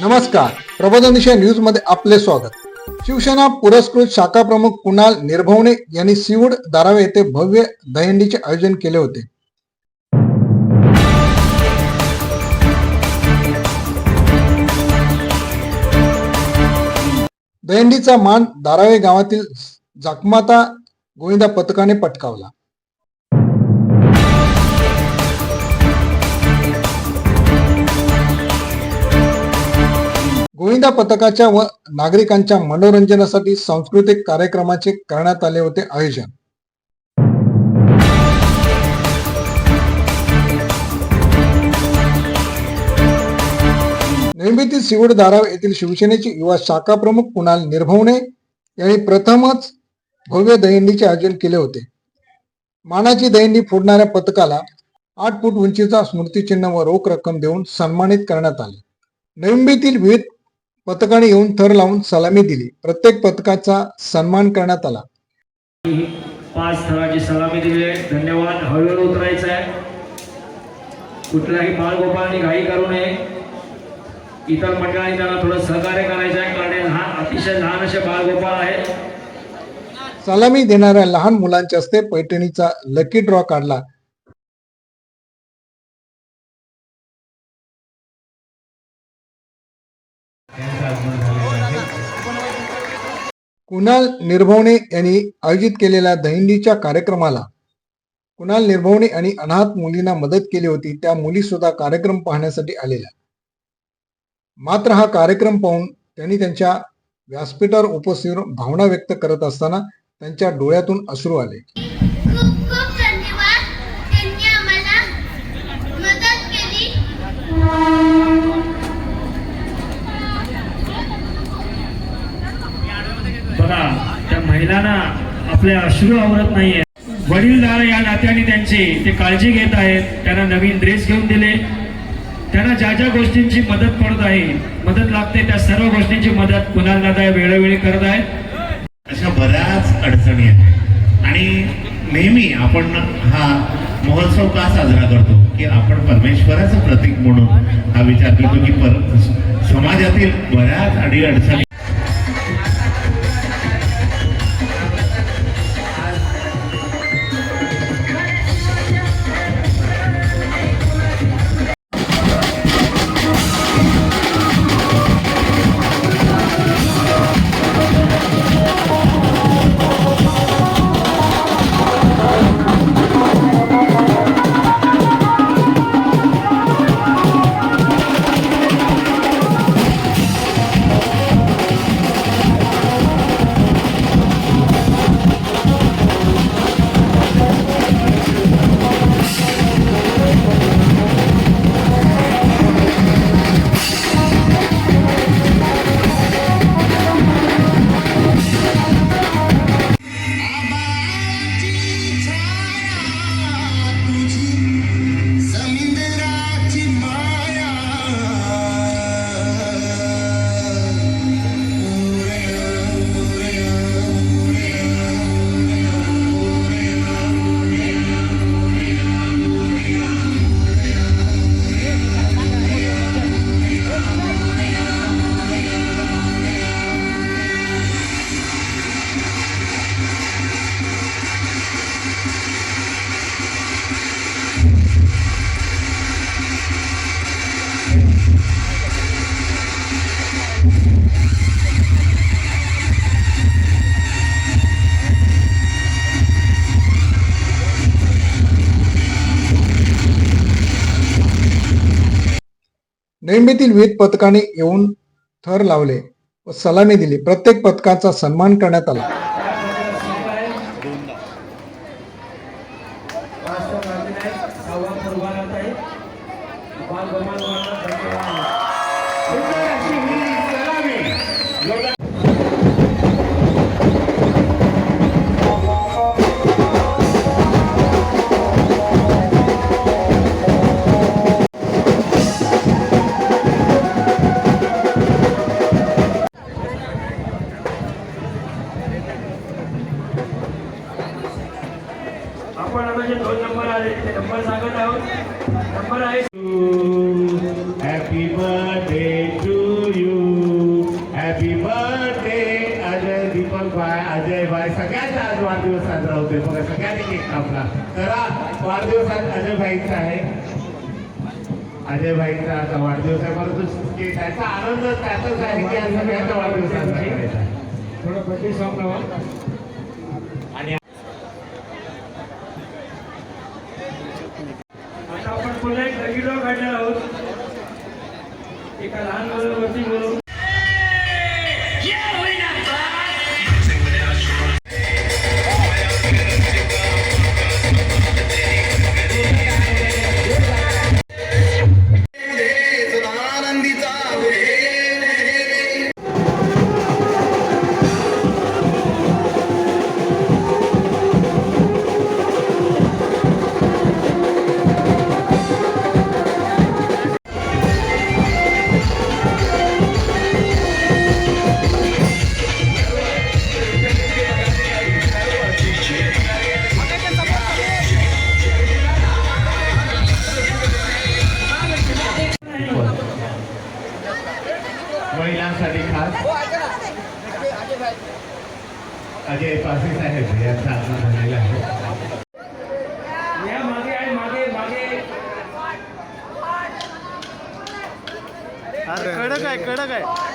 नमस्कार. प्रबोधन दिशा न्यूजमध्ये आपले स्वागत. शिवसेना पुरस्कृत शाखा प्रमुख कुणाल निर्भवणे यांनी सिवड दारावे येथे भव्य दहिंडीचे आयोजन केले होते. दहंडीचा मान दारावे गावातील जाकमाता गोविंदा पथकाने पटकावला. गोविंदा पथकाच्या व नागरिकांच्या मनोरंजनासाठी सांस्कृतिक कार्यक्रमाचे करण्यात आले होते आयोजन. निर्मिती सिवड धाराव येथील शिवसेनेचे युवा शाखा प्रमुख कुणाल निर्भवणे यांनी प्रथमच भव्य दहिंडीचे आयोजन केले होते. मानाची दहिंडी फोडणाऱ्या पथकाला आठ फूट उंचीचा स्मृतिचिन्ह व रोख रक्कम देऊन सन्मानित करण्यात आले. नविंबीतील विविध पथकाने येऊन थर लावून सलामी दिली. प्रत्येक पथकाचा सन्मान करण्यात आला. पाच स्थळाची सलामी दिली. आहे धन्यवाद. हळूहळू उतरायचं आहे. कुठल्याही बाळगोपाळांनी घाई करू नये. इतर मंडळांनी त्यांना थोडं सहकार्य करायचं आहे. कारण हे अतिशय लहान असे बाळगोपाळ आहेत सलामी देणाऱ्या लहान मुलांच्या हस्ते पैठणीचा लकी ड्रॉ काढला. कुणाल निर्भवणे यांनी आयोजित केलेल्या दहिंडीच्या कार्यक्रमाला कुणाल निर्भवणे आणि अनाथ मुलींना मदत केली होती त्या मुली सुद्धा कार्यक्रम पाहण्यासाठी आलेल्या. मात्र हा कार्यक्रम पाहून त्यांनी त्यांच्या व्यासपीठावर उपस्थित भावना व्यक्त करत असताना त्यांच्या डोळ्यातून अश्रू आले खूप खूप धन्यवाद त्यांनी आम्हाला मदत केली बघा त्या महिलांना आपल्या अश्रू आवरत नाहीये. वडीलदार या नात्याने त्यांची ते काळजी घेत आहेत. त्यांना नवीन ड्रेस घेऊन दिले. त्यांना ज्या ज्या गोष्टींची मदत पडत आहे मदत लागते त्या सर्व गोष्टींची मदत कुणाल दादा वेळोवेळी करत आहेत. अशा बऱ्याच अडचणी आहेत. आणि नेहमी आपण हा महोत्सव का साजरा करतो? की आपण परमेश्वराचं प्रतीक म्हणून हा विचार करतो की पर समाजातील बऱ्याच अडी अडचणी नेहमीतील विविध पथकाने येऊन थर लावले व सलामी दिली. प्रत्येक पथकाचा सन्मान करण्यात आला. आपण happy birthday to you happy birthday Ajay Deepak भाय अजय भाय आज वाढदिवस साजरा होतोय. बघा सगळ्यांनी केक कापला चला वाढदिवस अजय भाईचा आहे. अजय भाईचा आता वाढदिवस आहे. परंतु त्याचा आनंद त्याचाच आहे की आज सगळ्यांचा वाढदिवस आहे. थोडं बर्थडे लावा एका लहान मुलावरती अरे कडक आहे कडक आहे.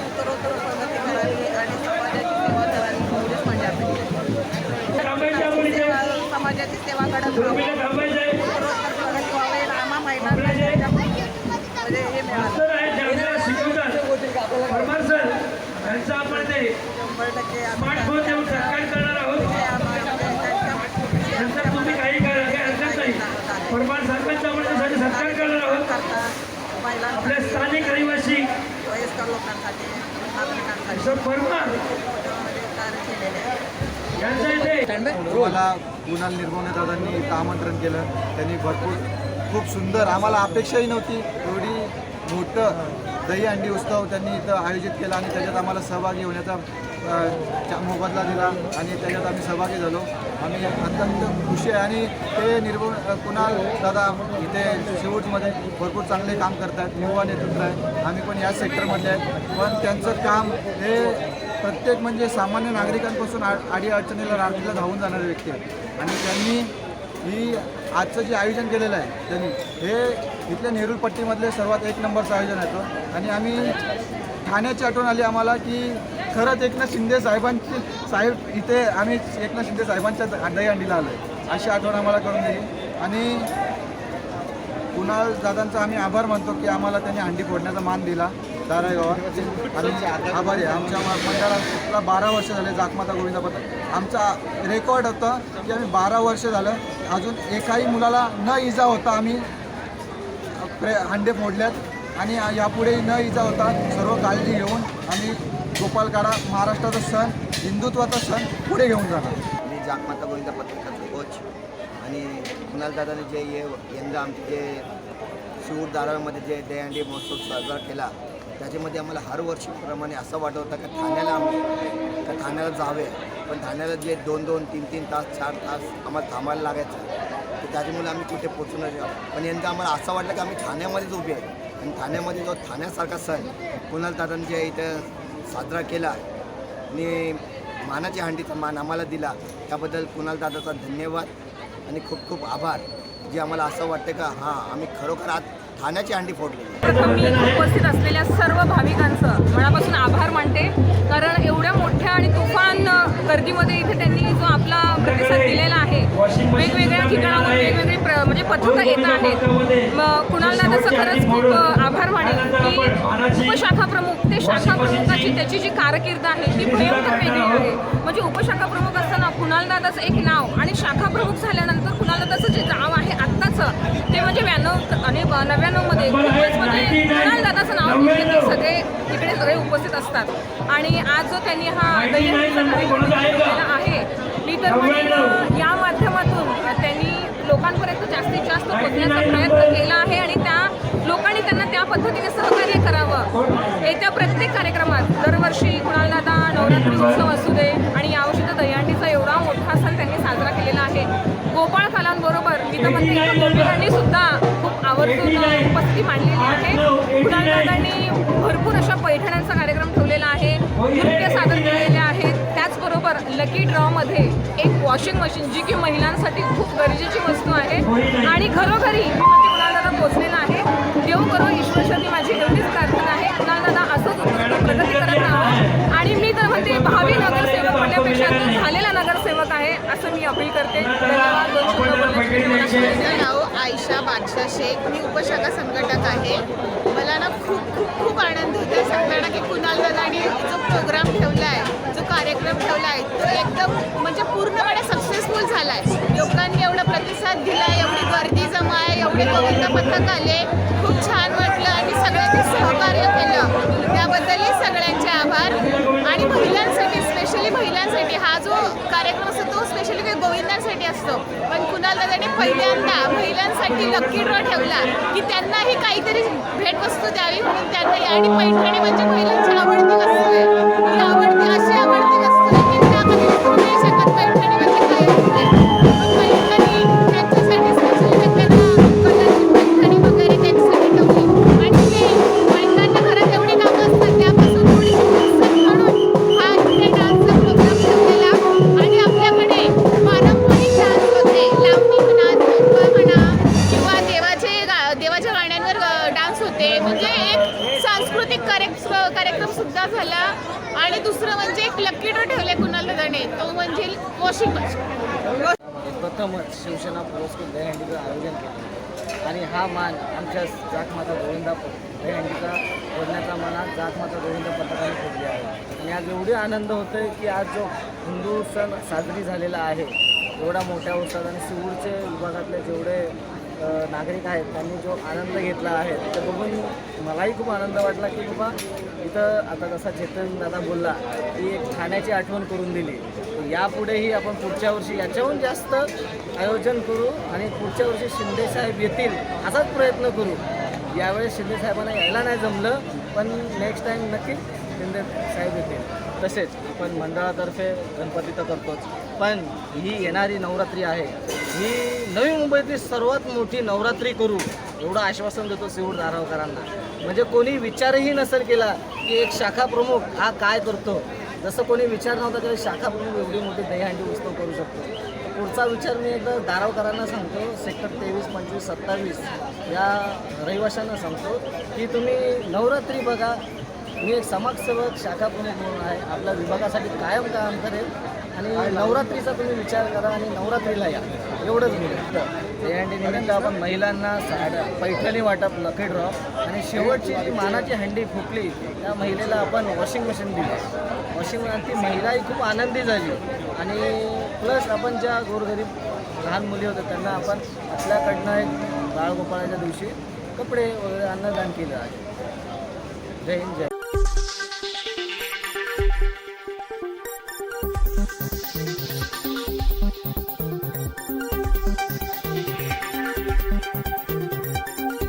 उत्तरोत्तर प्रगती करावी आणि समाजाची सेवा करावी एवढीच माझी अपेक्षा समाजाची सेवा घडत उत्तरोत्तर प्रगती व्हावी आम्हा महिलांना म्हणजे हे मिळालं शंभर टक्के आम्ही काही करणार आहोत? महिलांसाठी स्थानिक रहिवासी. वयस्कर लोकांसाठी मला कुणाल निर्मवणे दादांनी इथं आमंत्रण केलं. त्यांनी भरपूर खूप सुंदर आम्हाला अपेक्षाही नव्हती. एवढी मोठं दही अंडी उत्सव त्यांनी इथं आयोजित केला आणि त्याच्यात आम्हाला सहभागी होण्याचा मोबदला दिला आणि त्याच्यात आम्ही सहभागी झालो. आम्ही अत्यंत खुशी आहे आणि ते निर्मळ कुणाल दादा इथे शिवूटमध्ये भरपूर चांगले काम करतात युवा नेतृत्व आहे. आम्ही पण या सेक्टरमध्ये आहेत. पण त्यांचं काम हे प्रत्येक म्हणजे सामान्य नागरिकांपासून आ आडी अडचणीला रात्रीला धावून जाणारे व्यक्ती आहेत. आणि त्यांनी ही आजचं जे आयोजन केलेलं आहे त्यांनी हे इथल्या नेहरू पट्टीमधले सर्वात एक नंबरचं आयोजन आहे तो. आणि आम्ही ठाण्याची आठवण आली आम्हाला की खरंच एकनाथ शिंदे साहेबांची साहेब इथे आम्ही एकनाथ शिंदे साहेबांच्या दहीहंडीला आलो आहे अशी आठवण आम्हाला करून दिली. आणि कुणाल दादांचा आम्ही आभार मानतो की आम्हाला त्यांनी हंडी फोडण्याचा मान दिला. दारागावात आणि आभारी आहे. आमच्या मंडळाला बारा वर्ष झाले जाकमाता गोविंदा आमचा रेकॉर्ड होतं की आम्ही बारा वर्ष झालं. अजून एकाही मुलाला न इजा होता आम्ही प्रे हंडे फोडल्यात. आणि यापुढे न इजा होता सर्व काळजी घेऊन आम्ही गोपालकाडा महाराष्ट्राचा सण हिंदुत्वाचा सण पुढे घेऊन जाणार. मी जागमाता गोविंदा पत्रिकाचा कोच. आणि कुणाल दादाने जे ये यंदा आमचे जे शिवूर दारामध्ये जे दहीहंडी महोत्सव साजरा केला त्याच्यामध्ये आम्हाला हर वर्षीप्रमाणे असं वाटत होतं का ठाण्याला आम्ही का ठाण्याला जावे. पण ठाण्याला जे दोन दोन तीन तीन तास चार तास आम्हाला थांबायला लागायचं तर त्याच्यामुळे आम्ही कुठे पोचून जाऊ पण यंदा आम्हाला असं वाटलं की आम्ही ठाण्यामध्येच उभे आहे. आणि ठाण्यामध्ये जो ठाण्यासारखा सण कुणाल दादांच्या इथं साजरा केला आणि मानाच्या हंडीचा मान आम्हाला दिला त्याबद्दल कुणाल दादाचा धन्यवाद आणि खूप खूप आभार. जे आम्हाला असं वाटतं का हां आम्ही खरोखर आज ठाण्याची हंडी फोडली मी उपस्थित असलेल्या सर्व भाविकांचं मनापासून आभार मानते. कारण एवढ्या मोठ्या आणि तुफान गर्दीमध्ये इथे त्यांनी जो आपला प्रतिसाद दिलेला आहे वेगवेगळ्या ठिकाणावर पथकं येत आहेत. मग कुणाल खरंच खूप आभार मानेल की उपशाखा प्रमुख ते शाखा प्रमुखाची त्याची जी कारकीर्द आहे ती भयंकर वेगळी आहे. म्हणजे उपशाखा प्रमुख असताना कुणालदादाचं एक नाव आणि शाखा प्रमुख झाल्यानंतर कुणालदादाचं जे नाव आहे आत्ताचं ते म्हणजे ब्याण्णव आणि नव्याण्णवमध्ये म्हणजे कुणालदादाचं नाव सगळे इकडे सगळे उपस्थित असतात. आणि आज जो त्यांनी हा कार्यक्रम केलेला आहे मी तर म्हणेन, या माध्यमातून लोकांपर्यंत जास्तीत जास्त पोहोचण्याचा प्रयत्न केला आहे आणि त्या लोकांनी त्यांना त्या पद्धतीने सहकार्य करावं. येत्या प्रत्येक कार्यक्रमात दरवर्षी कुणाल नवरात्री उत्सव असू दे आणि यावर्षी तर दहीहंडीचा एवढा मोठा सण त्यांनी साजरा केलेला आहे. गोपाळ कालांबरोबर मी तर म्हणते सुद्धा खूप आवर्जून उपस्थिती मांडलेली आहे. कुणालदादांनी भरपूर लकी ड्रॉमध्ये एक वॉशिंग मशीन जी की महिलांसाठी खूप गरजेची वस्तू आहे. आणि घरोघरी मी म्हणते कुणाल पोचलेला आहे. देव करो ईश्वरसाठी माझी एवढीच प्रार्थना आहे. कुणाल असंच प्रगती करत आणि मी तर म्हणते भावी नगरसेवक म्हणण्यापेक्षा झालेला नगरसेवक आहे असं मी अपील करते. धन्यवाद माझं नाव आयशा बादशाह शेख. मी उपशाखा संघटक आहे. मला ना खूप प्रतिसाद दिला एवढी गर्दी जमा आहे एवढे गोविंद पथक आले. खूप छान वाटलं आणि सगळ्यांनी सहकार्य केलं. त्याबद्दलही सगळ्यांचे आभार. आणि महिलांसाठी स्पेशली महिलांसाठी हा जो कार्यक्रम असतो तो स्पेशली काही गोविंदांसाठी असतो. पण कुणाल दादाने पहिल्यांदा महिलांसाठी लकी ड्रॉ ठेवला की त्यांनाही काहीतरी भेटवस्तू द्यावी म्हणून त्यांनाही आणि पैठणी म्हणजे महिलांची म्हणजे एक सांस्कृतिक कार्य कार्यक्रम सुद्धा झाला. आणि दुसरं म्हणजे एक लकी ड्रॉ ठेवले कुणाल दादाने तो म्हणजे वॉशिंग मशीन. प्रथमच शिवसेना पुरस्कृत दहीहंडीचं आयोजन केलं. आणि हा मान आमच्या जातमाता गोविंदा दहीहंडीचा बोलण्याचा मनात जातमाता गोविंदा पथकाने फोडली आहे. आणि आज एवढे आनंद होतो आहे की आज जो हिंदू सण साजरी झालेला आहे एवढा मोठ्या उत्साहात आणि सिवूरचे विभागातले जेवढे नागरिक आहेत त्यांनी जो आनंद घेतला आहे ते बघून मलाही खूप आनंद वाटला की बाबा इथं आता जसा चेतन दादा बोलला की एक ठाण्याची आठवण करून दिली. यापुढेही आपण पुढच्या वर्षी याच्याहून जास्त आयोजन करू आणि पुढच्या वर्षी शिंदेसाहेब येतील असाच प्रयत्न करू. यावेळेस शिंदेसाहेबांना यायला नाही जमलं पण नेक्स्ट टाईम नक्की शिंदे साहेब येतील. तसेच आपण मंडळातर्फे गणपती तर करतोच पण ही येणारी नवरात्री आहे. ही नवी मुंबईतली सर्वात मोठी नवरात्री करू. एवढं आश्वासन देतो सिवूर धारावकरांना. म्हणजे कोणी विचारही नसेल केला की एक शाखा प्रमुख हा काय करतो? जसं कोणी विचार नव्हता तरी शाखा प्रमुख एवढी मोठी दहीहंडी उत्सव करू शकतो. पुढचा विचार मी एकदा दारावकरांना सांगतो सेक्टर तेवीस पंचवीस सत्तावीस या रहिवाशांना सांगतो की तुम्ही नवरात्री बघा. मी एक समाजसेवक शाखा प्रमुख म्हणून आहे. आपल्या विभागासाठी कायम काम करेल आणि नवरात्रीचा तुम्ही विचार करा आणि नवरात्रीला या. एवढंच तर दहीहंडी आपण महिलांना साड्या पैठणी वाटप लकी ड्रॉप आणि शेवटची जी मानाची हंडी फुटली त्या महिलेला आपण वॉशिंग मशीन दिलं. वॉशिंग मशीन ती महिलाही खूप आनंदी झाली. आणि प्लस आपण ज्या गोरगरीब लहान मुली होत्या त्यांना आपण आपल्याकडनं एक बाळगोपाळाच्या दिवशी कपडे वगैरे अन्नदान केलं आहे. जय हिंद जय